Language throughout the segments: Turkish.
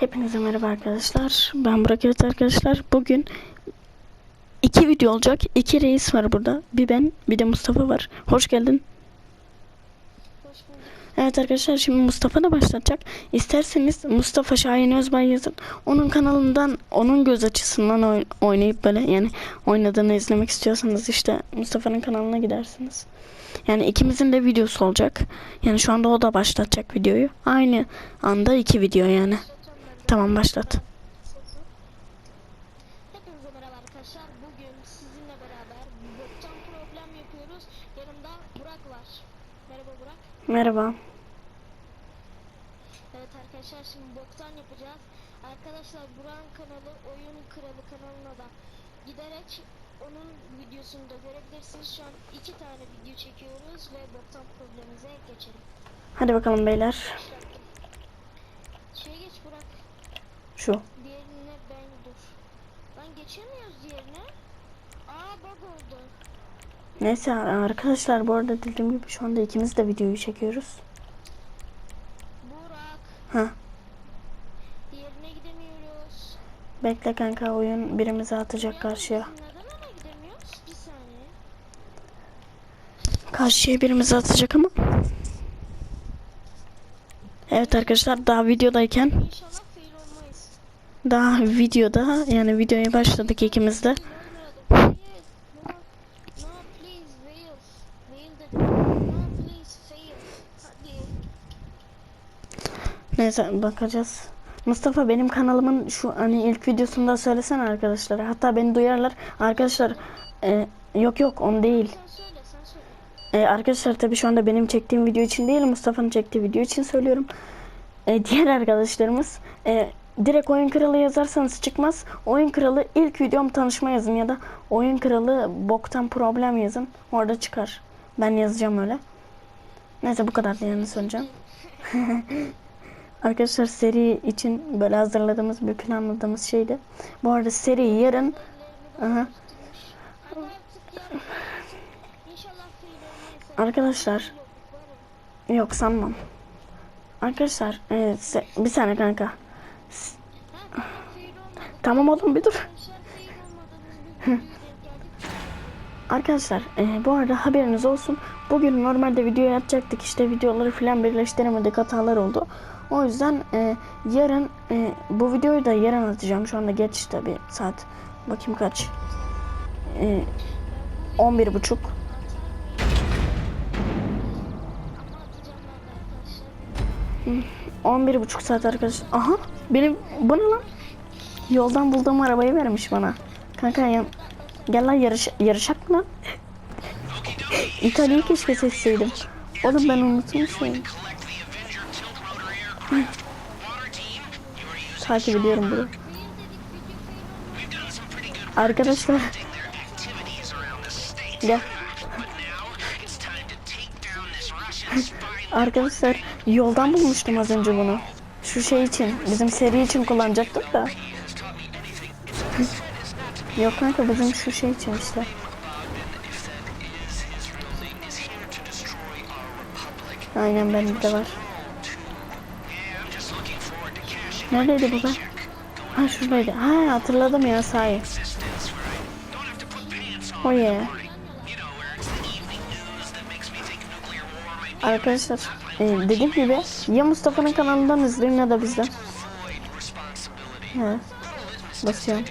Hepinize merhaba arkadaşlar. Ben Burak evet arkadaşlar. Bugün iki video olacak. İki reis var burada. Bir ben, bir de Mustafa var. Hoş geldin. Evet arkadaşlar şimdi Mustafa da başlatacak. İsterseniz Mustafa Şahin Özbay yazın. Onun kanalından onun göz açısından oy- oynayıp böyle yani oynadığını izlemek istiyorsanız işte Mustafa'nın kanalına gidersiniz. Yani ikimizin de videosu olacak. Yani şu anda o da başlatacak videoyu. Aynı anda iki video yani. Tamam başlat. Hepinize merhaba arkadaşlar. Bugün sizinle beraber boktan problem yapıyoruz. Yanımda Burak var. Merhaba Burak. Merhaba. Evet arkadaşlar şimdi boktan yapacağız. Arkadaşlar Burak'ın kanalı Oyun Kralı kanalına da giderek onun videosunu da görebilirsiniz. Şu an iki tane video çekiyoruz ve boktan problemimize geçelim. Hadi bakalım beyler. Şeye geç Burak. Şu. Diğerine ben dur. Lan geçemiyoruz diğerine. Aa bug oldu. Neyse arkadaşlar bu arada dediğim gibi şu anda ikimiz de videoyu çekiyoruz. Burak. Ha. Diğerine gidemiyoruz. Bekle kanka oyun birimizi atacak karşıya. Bir saniye. Karşıya birimizi atacak ama. Evet arkadaşlar daha videodayken İnşallah. Daha videoda yani videoya başladık ikimiz de. Neyse bakacağız. Mustafa benim kanalımın şu hani ilk videosunda söylesene arkadaşlara. Hatta beni duyarlar. Arkadaşlar e, yok yok on değil. E, arkadaşlar tabii şu anda benim çektiğim video için değil Mustafa'nın çektiği video için söylüyorum. E, diğer arkadaşlarımız e, direkt oyun kralı yazarsanız çıkmaz. Oyun kralı ilk videom tanışma yazın ya da oyun kralı boktan problem yazın. Orada çıkar. Ben yazacağım öyle. Neyse bu kadar yani söyleyeceğim. Arkadaşlar seri için böyle hazırladığımız bir planladığımız şeydi. Bu arada seri yarın Aha. Arkadaşlar Yok, sanmam. Arkadaşlar e, se- bir saniye kanka. Tamam oğlum bir dur. Arkadaşlar bir e, bu arada haberiniz olsun. Bugün normalde video yapacaktık işte videoları falan birleştiremedik hatalar oldu. O yüzden e, yarın e, bu videoyu da yarın atacağım. Şu anda geç işte bir saat. Bakayım kaç. E, 11 buçuk. De arkadaşlar. 11 buçuk saat arkadaşlar. Aha benim bu ne lan? Yoldan bulduğum arabayı vermiş bana. Kanka yan, gel lan yarış, yarışak mı lan? İtalya'yı keşke seçseydim. Oğlum ben unutmuşum. Takip ediyorum bunu. Arkadaşlar gel. Arkadaşlar yoldan bulmuştum az önce bunu. Şu şey için, bizim seri için kullanacaktık da. Yok kanka bizim şu şey için işte. Aynen bende de var. Neredeydi bu be? Ha şuradaydı. Ha hatırladım ya sahi. Oh yeah. Arkadaşlar e, dediğim gibi ya Mustafa'nın kanalından izleyin ya da bizden. He. Basıyorum.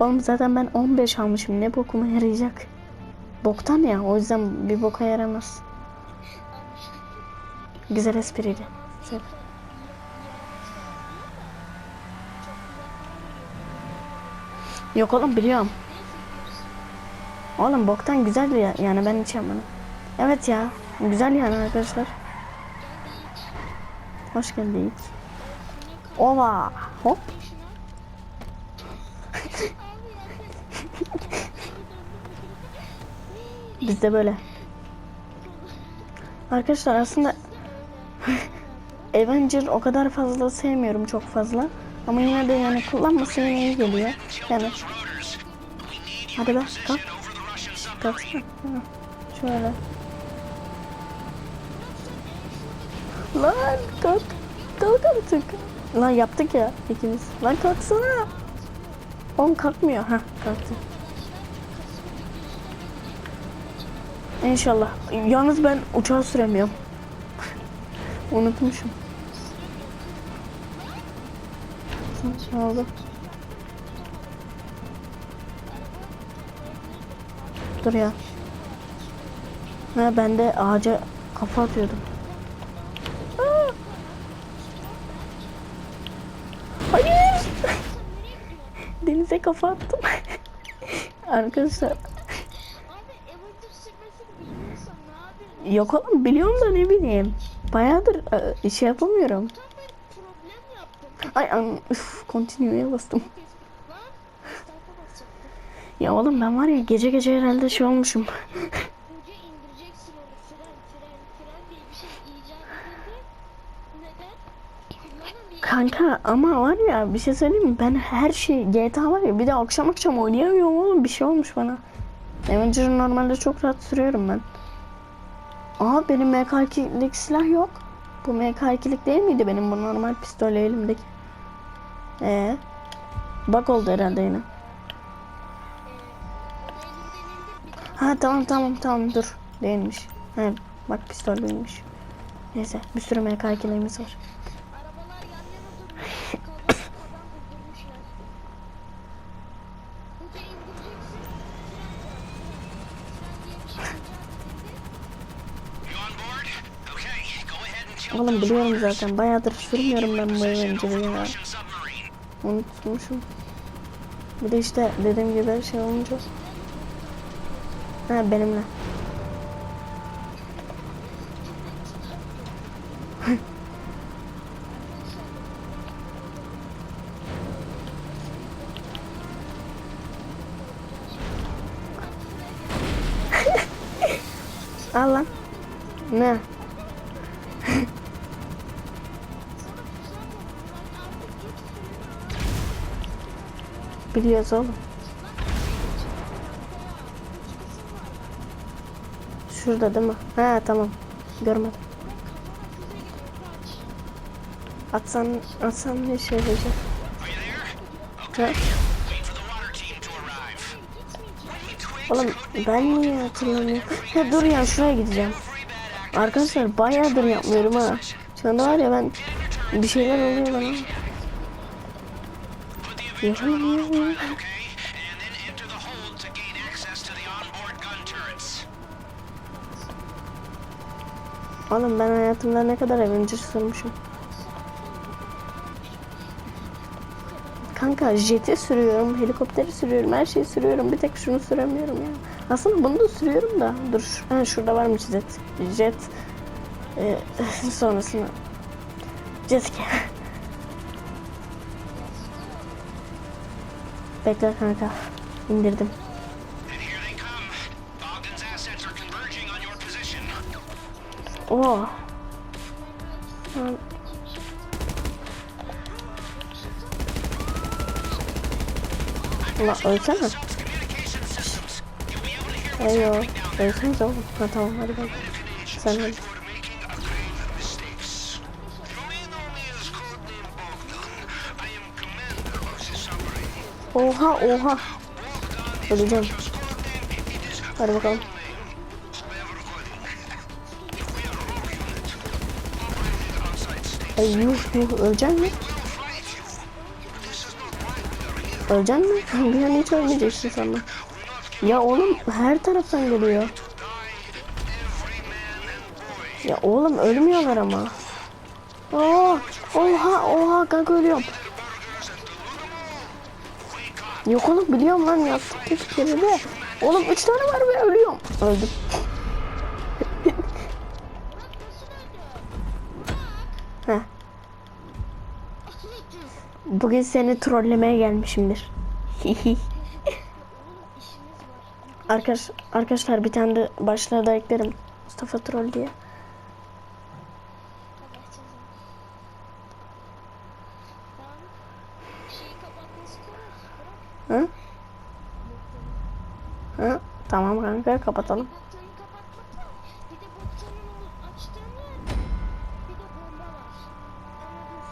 Oğlum zaten ben 15 almışım. Ne bokuma yarayacak? Boktan ya. O yüzden bir boka yaramaz. Güzel espriydi. Güzel. Yok oğlum biliyorum. Oğlum boktan güzel ya. Yani ben hiç yapmadım. Evet ya. Güzel yani arkadaşlar. Hoş geldik. Ova. Hop. Bizde böyle. Arkadaşlar aslında Avenger o kadar fazla sevmiyorum çok fazla. Ama yine de yani kullanması yine iyi geliyor. Yani Hadi be kalk. Kalksana. Şöyle. Lan kalk. Kalk artık. Lan yaptık ya ikimiz. Lan kalksana. Oğlum kalkmıyor. Ha kalktı. İnşallah. Yalnız ben uçağı süremiyorum. Unutmuşum. Ne oldu? Dur ya. Ha ben de ağaca kafa atıyordum. Hayır. Denize kafa attım. Arkadaşlar Abi Avenger sürmesini bilmiyorsan ne yapayım? Yok oğlum biliyorum da ne bileyim. Bayağıdır e, şey yapamıyorum. Ay an üf continue'ya bastım. Ya oğlum ben var ya gece gece herhalde şey olmuşum. Kanka ama var ya bir şey söyleyeyim mi? Ben her şey GTA var ya bir de akşam akşam oynayamıyorum oğlum bir şey olmuş bana. Avenger'ı normalde çok rahat sürüyorum ben. Aa benim MK2'lik silah yok. Bu MK2'lik değil miydi benim bu normal pistol elimdeki? Ee, bak oldu herhalde yine. Ha tamam tamam tamam dur. Değilmiş. He bak pistol değilmiş. Neyse bir sürü MK2'lerimiz var. Oğlum biliyorum zaten bayağıdır sürmüyorum ben bu the ya. Unutmuşum. Bir de işte dediğim gibi şey olunca. Ha benimle. Biliyoruz oğlum. Şurada değil mi? Ha tamam. Görmedim. Atsan, atsan ne şey olacak? Ha? Oğlum ben niye hatırlamıyorum? Ha dur ya şuraya gideceğim. Arkadaşlar bayağıdır yapmıyorum ha. Şu anda var ya ben bir şeyler oluyor bana. Oğlum ben hayatımda ne kadar Avenger sürmüşüm. Kanka jeti sürüyorum, helikopteri sürüyorum, her şeyi sürüyorum. Bir tek şunu süremiyorum ya. Aslında bunu da sürüyorum da. Dur, ha, şurada varmış jet. Jet. Ee, sonrasında. Jet Bekle kanka. İndirdim. Oo. Lan, Ulan ölsene. Eyo. Ölseniz oğlum. Ha tamam hadi bak. Sen öl. Oha oha. Öleceğim. Hadi bakalım. Ay yuh yuh öleceksin mi? Öleceksin mi? Bir an hiç ölmeyeceksin not Ya oğlum her taraftan geliyor. Ya oğlum ölmüyorlar ama. Oo, oha oha kanka ölüyorum. Yok oğlum biliyorum lan yaptık bir kere de. Oğlum üç tane var ve ölüyorum. Öldüm. Heh. Bugün seni trollemeye gelmişimdir. Arkadaş, arkadaşlar bir tane de başlığa da eklerim. Mustafa Troll diye. Allah cezanı. Tamam. Şeyi kapatması kolay. Bırak. Hı? Tamam kanka kapatalım. Boktanı kapatmak var. Bir de boktanın o açtığın yerde bir de bomba var. Anladın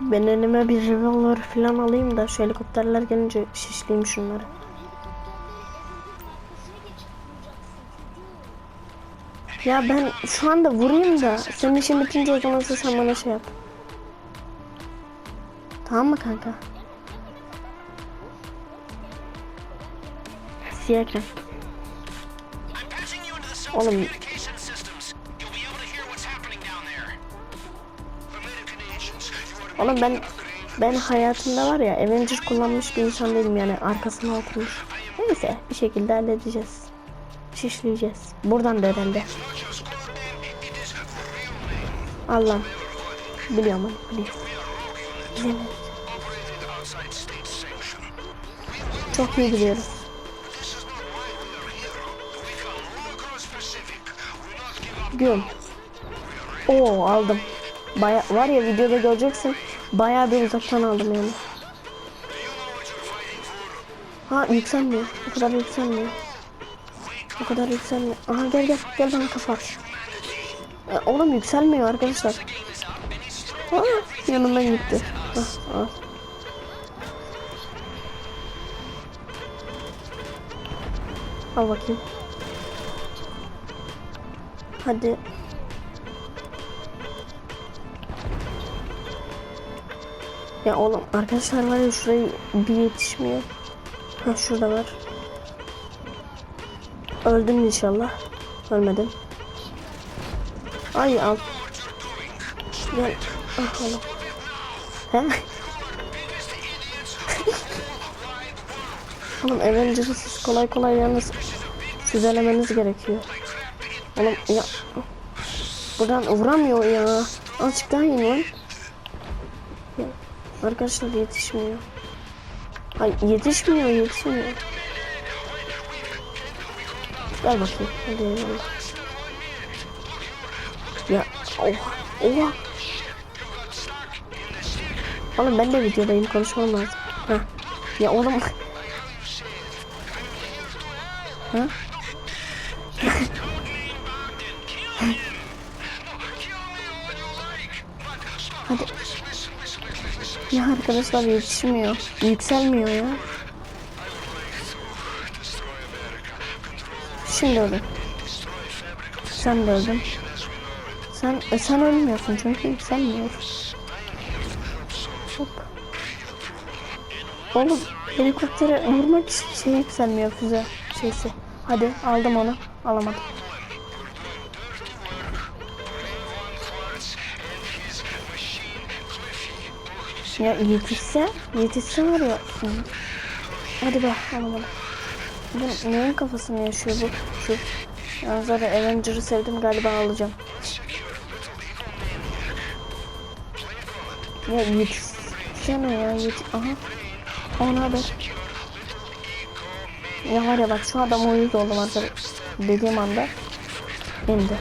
sen. Ben elime bir revolver falan alayım da şu helikopterler gelince şişleyeyim şunları. Ya ben şu anda vurayım da senin işin bitince o zaman sen bana şey yap. Tamam mı kanka? Siyah ekran. Oğlum Oğlum ben ben hayatımda var ya Avenger kullanmış bir insan değilim yani arkasına oturmuş. Neyse bir şekilde halledeceğiz. Şişleyeceğiz. Buradan da herhalde. Allah'ım. Biliyorum onu biliyorum. Biliyorum. Not give up. Gün. Oo aldım. Baya var ya videoda göreceksin. Bayağı bir uzaktan aldım yani. Ha yükselmiyor. O kadar yükselmiyor. O kadar yükselmiyor. Aha gel gel. Gel bana kafa. Ya, oğlum yükselmiyor arkadaşlar. Ha, yanından gitti. Ah, ah. Al bakayım. Hadi. Ya oğlum arkadaşlar var ya şurayı bir yetişmiyor. Ha şurada var. Öldüm inşallah. Ölmedim. Ay al. Gel. Ah oğlum. He? Oğlum Avengers'ı siz kolay kolay yalnız füzelemeniz gerekiyor. Oğlum ya. Buradan vuramıyor ya. Azıcık daha iyi lan. Arkadaşlar yetişmiyor. Ay yetişmiyor yetişmiyor. Gel bakayım. Hadi eyvallah. Ya oha oha. Oğlum ben de videodayım konuşmam lazım. Ha. Ya oğlum. Ha? Hadi. Ya arkadaşlar yetişmiyor. Yükselmiyor ya. Şimdi öldüm. Sen de öldün. Sen e, sen ölmüyorsun çünkü yükselmiyor. Hop. Oğlum helikoptere vurmak için şey yükselmiyor füze şeysi. Hadi aldım onu. Alamadım. Ya yetişse, yetişse var ya. Hadi be alamadım. Bu neyin kafasını yaşıyor bu? Şu. Yalnız var ya Avenger'ı sevdim galiba alacağım. Ya yetişsene ya yetiş... Aha. Ona haber. Ya var ya bak şu adam uyuz oldum artık. Dediğim anda indi.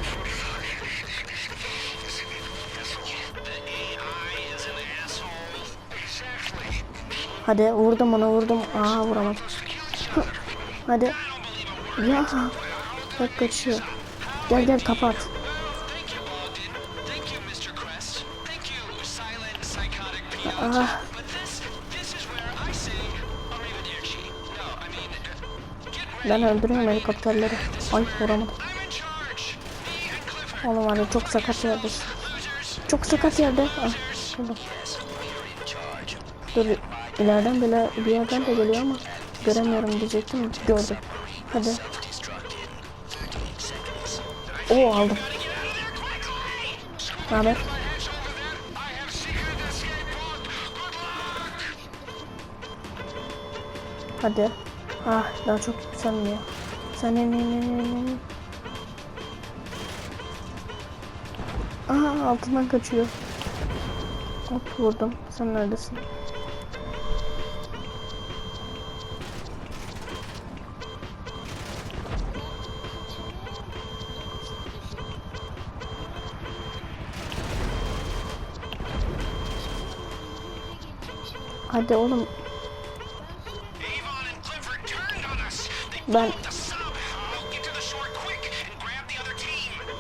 Hadi vurdum ona vurdum. Aa vuramadım. Hadi. Ya. Bak kaçıyor. Gel gel kapat. Thank Ben öldürüyorum helikopterleri. Ay vuramadım. Oğlum var ya çok sakat. Losers. Çok sakat yerde. Ah, şurada. Dur ileriden böyle bir yerden de geliyor ama göremiyorum diyecektim. Gördüm. Hadi. Oo aldım. Ne haber? Hadi. Ah daha çok yükselmiyor. Sen in in in in in. Aa altından kaçıyor. Hop vurdum. Sen neredesin? Hadi oğlum team.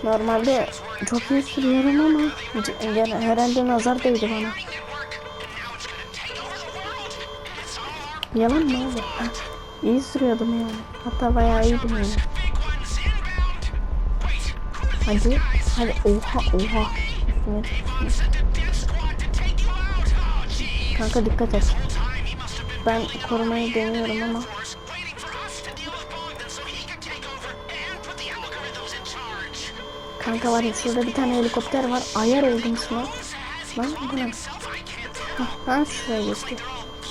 normalde çok iyi sürüyorum ama gene herhalde nazar değdi bana. Yalan mı? Ha, İyi sürüyordum yani. Hatta bayağı iyiydim yani. Hadi, hadi oha oha. Oh. Kanka dikkat et. Ben korumayı deniyorum ama kanka var ya şurada bir tane helikopter var. Ayar oldum has his Lan bu ne? self? I can't tell. Ha, ha şuraya geçti.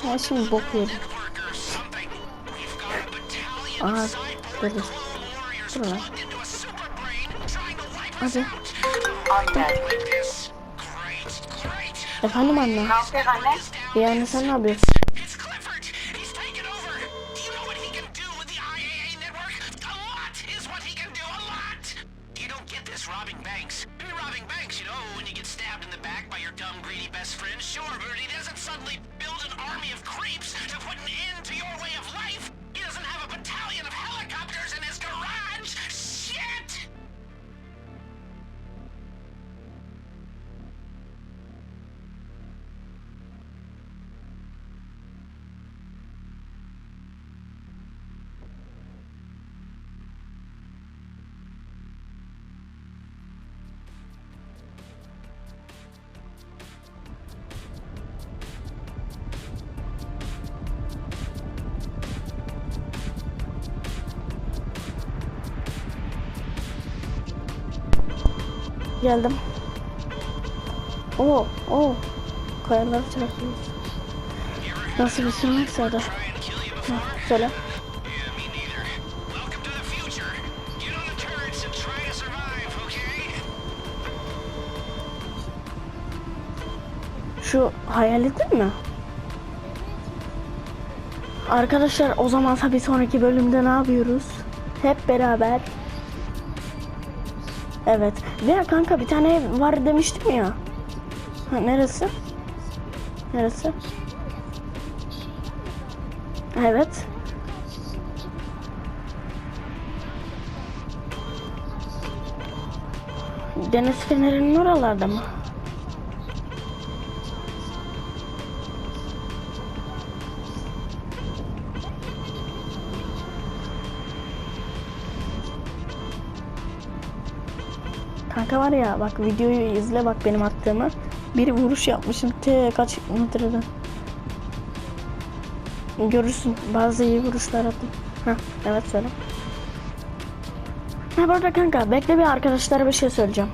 Ha şimdi bok yedim. Network or something. We've got a battalion Aha of cyborg dur dur. Dur lan. Hadi. out. Like this. Great, great. Efendim anne. Yani sen ne yapıyorsun? Geldim. Oo, oo. Kayaları çarpıyoruz. Nasıl bir sürmekse o da. Söyle. Şu hayaletin mi? Arkadaşlar o zaman tabii sonraki bölümde ne yapıyoruz? Hep beraber. Evet. Veya kanka bir tane ev var demiştim ya. Ha, neresi? Neresi? Evet. Deniz fenerinin oralarda mı? Kanka var ya bak videoyu izle bak benim attığımı. Bir vuruş yapmışım te kaç metreden. Görürsün bazı iyi vuruşlar attım. Heh, evet söyle. Ha bu arada kanka bekle bir arkadaşlara bir şey söyleyeceğim.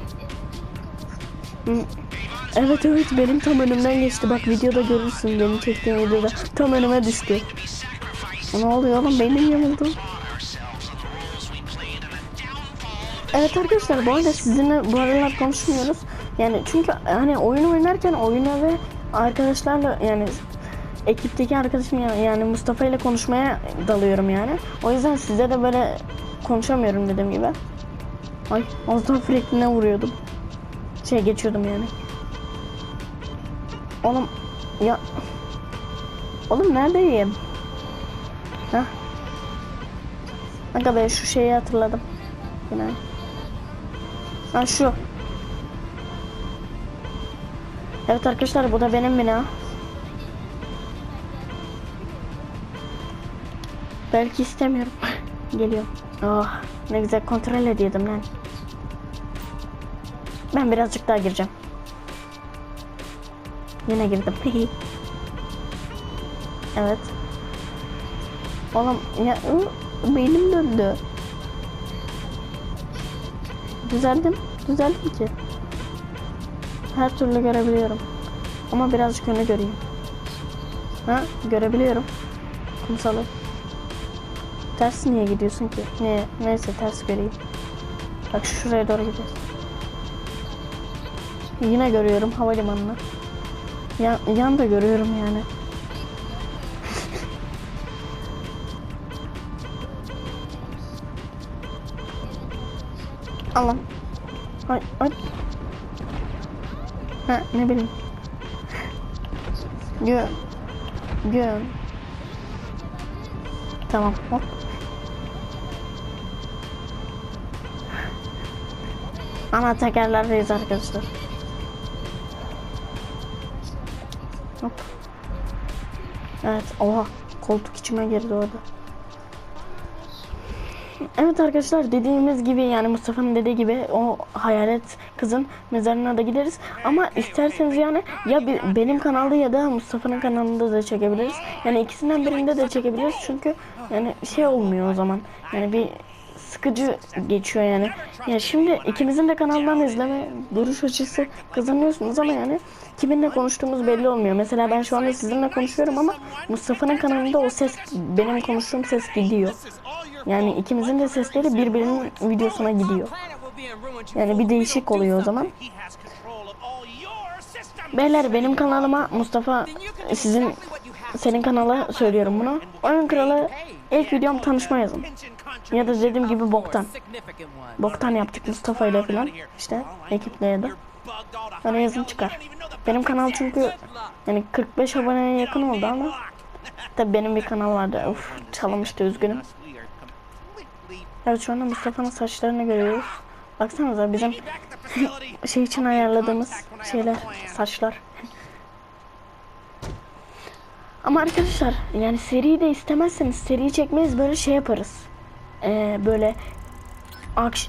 Evet evet benim tam önümden geçti. Bak videoda görürsün benim çektiğim videoda. Tam önüme düştü. Ne oluyor oğlum beynim yamuldu. Evet arkadaşlar bu arada sizinle bu aralar konuşmuyoruz. Yani çünkü hani oyun oynarken oyuna ve arkadaşlarla yani ekipteki arkadaşım ya- yani Mustafa ile konuşmaya dalıyorum yani. O yüzden size de böyle konuşamıyorum dediğim gibi. Ay az daha Franklin'e vuruyordum. Şey geçiyordum yani. Oğlum ya Oğlum neredeyim? Hah. Aga be şu şeyi hatırladım. Yine. Ha şu. Evet arkadaşlar bu da benim bina. Belki istemiyorum. Geliyor. Oh ne güzel kontrol ediyordum lan. Ben birazcık daha gireceğim. Yine girdim. evet. Oğlum ya ı, beynim döndü. Düzeldim. Düzeldim ki. Her türlü görebiliyorum. Ama birazcık önü göreyim. Ha görebiliyorum. Kumsalı. Ters niye gidiyorsun ki? Niye? Neyse ters göreyim. Bak şuraya doğru gidiyoruz. Yine görüyorum havalimanını. Yan, yan da görüyorum yani. Allah'ım. Ay ay. Ha ne bileyim. Yo. Gün. Tamam hop. Ana tekerlerdeyiz arkadaşlar. Hop. Evet oha koltuk içime girdi orada. Evet arkadaşlar dediğimiz gibi yani Mustafa'nın dediği gibi o hayalet kızın mezarına da gideriz. Ama isterseniz yani ya bi- benim kanalda ya da Mustafa'nın kanalında da çekebiliriz. Yani ikisinden birinde de çekebiliriz çünkü yani şey olmuyor o zaman. Yani bir sıkıcı geçiyor yani. Ya şimdi ikimizin de kanaldan izleme görüş açısı kazanıyorsunuz ama yani kiminle konuştuğumuz belli olmuyor. Mesela ben şu anda sizinle konuşuyorum ama Mustafa'nın kanalında o ses benim konuştuğum ses gidiyor. Yani ikimizin de sesleri birbirinin videosuna gidiyor. Yani bir değişik oluyor o zaman. Beyler benim kanalıma Mustafa sizin senin kanala söylüyorum bunu. Oyun kralı ilk videom tanışma yazın. Ya da dediğim gibi boktan. Boktan yaptık Mustafa ile falan. İşte ekiple ya da. Öyle yazın çıkar. Benim kanal çünkü yani 45 aboneye yakın oldu ama tabi benim bir kanal vardı. Uf çalmıştı üzgünüm. Evet şu anda Mustafa'nın saçlarını görüyoruz. Baksanıza bizim şey için ayarladığımız şeyler, saçlar. Ama arkadaşlar yani seri de istemezseniz seri çekmeyiz böyle şey yaparız. Ee, böyle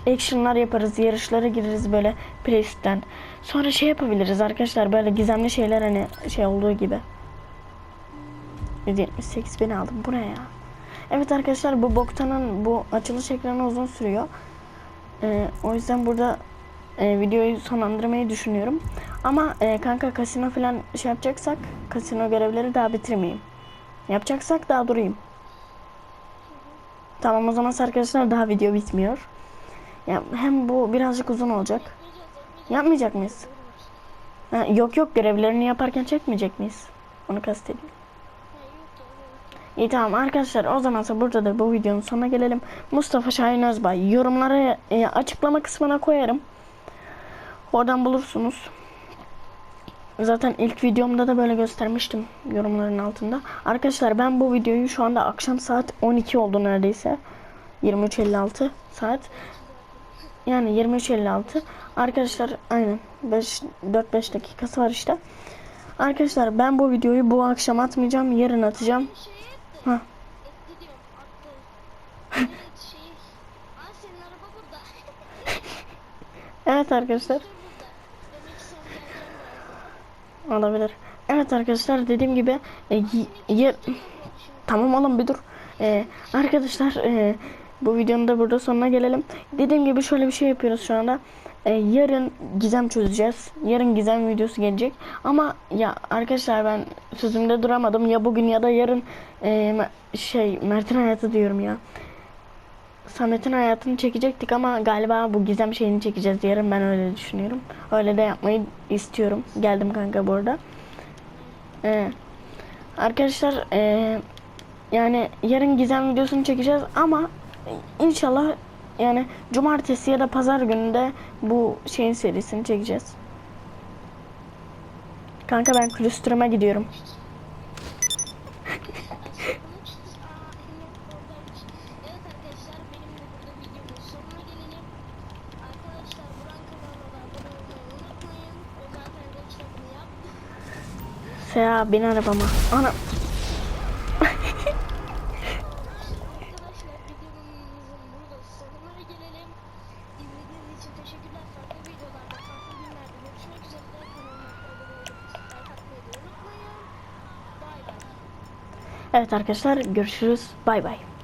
actionlar yaparız, yarışlara gireriz böyle Plays'ten. Sonra şey yapabiliriz arkadaşlar böyle gizemli şeyler hani şey olduğu gibi. 178 bin aldım. Bu ne ya? Evet arkadaşlar bu boktanın bu açılış ekranı uzun sürüyor. Ee, o yüzden burada e, videoyu sonlandırmayı düşünüyorum. Ama e, kanka kasino falan şey yapacaksak kasino görevleri daha bitirmeyeyim. Yapacaksak daha durayım. Tamam o zaman arkadaşlar daha video bitmiyor. Ya, hem bu birazcık uzun olacak. Yapmayacak mıyız? Ha, yok yok görevlerini yaparken çekmeyecek miyiz? Onu kastediyorum. İyi tamam arkadaşlar o zamansa burada da bu videonun sonuna gelelim. Mustafa Şahin Özbay yorumlara e, açıklama kısmına koyarım. Oradan bulursunuz. Zaten ilk videomda da böyle göstermiştim yorumların altında. Arkadaşlar ben bu videoyu şu anda akşam saat 12 oldu neredeyse. 23.56 saat. Yani 23.56. Arkadaşlar aynen 5 4-5 dakikası var işte. Arkadaşlar ben bu videoyu bu akşam atmayacağım. Yarın atacağım. Ha. Evet arkadaşlar. Olabilir. Evet arkadaşlar dediğim gibi e, tamam oğlum bir dur. E, arkadaşlar e, bu videonun da burada sonuna gelelim. Dediğim gibi şöyle bir şey yapıyoruz şu anda. E, yarın gizem çözeceğiz. Yarın gizem videosu gelecek. Ama ya arkadaşlar ben sözümde duramadım. Ya bugün ya da yarın e, şey Mert'in hayatı diyorum ya. Samet'in hayatını çekecektik ama galiba bu gizem şeyini çekeceğiz yarın ben öyle düşünüyorum. Öyle de yapmayı istiyorum. Geldim kanka bu arada. Ee, arkadaşlar ee, yani yarın gizem videosunu çekeceğiz ama inşallah yani cumartesi ya da pazar gününde bu şeyin serisini çekeceğiz. Kanka ben külüstürüme gidiyorum. Evet arkadaşlar benim de burada videomun sonuna gelelim. Arkadaşlar Buran kanalına da abone olmayı unutmayın. O zaten reklamını yaptı. Seha bin arabama. Ana Arkadaşlar videomuzun burada sonuna gelelim. İzlediğiniz için teşekkürler. Farklı videolarda, farklı günlerde görüşmek üzere. Kanalıma abone olup like atmayı da unutmayın. Bay bay. Evet arkadaşlar görüşürüz. Bay bay.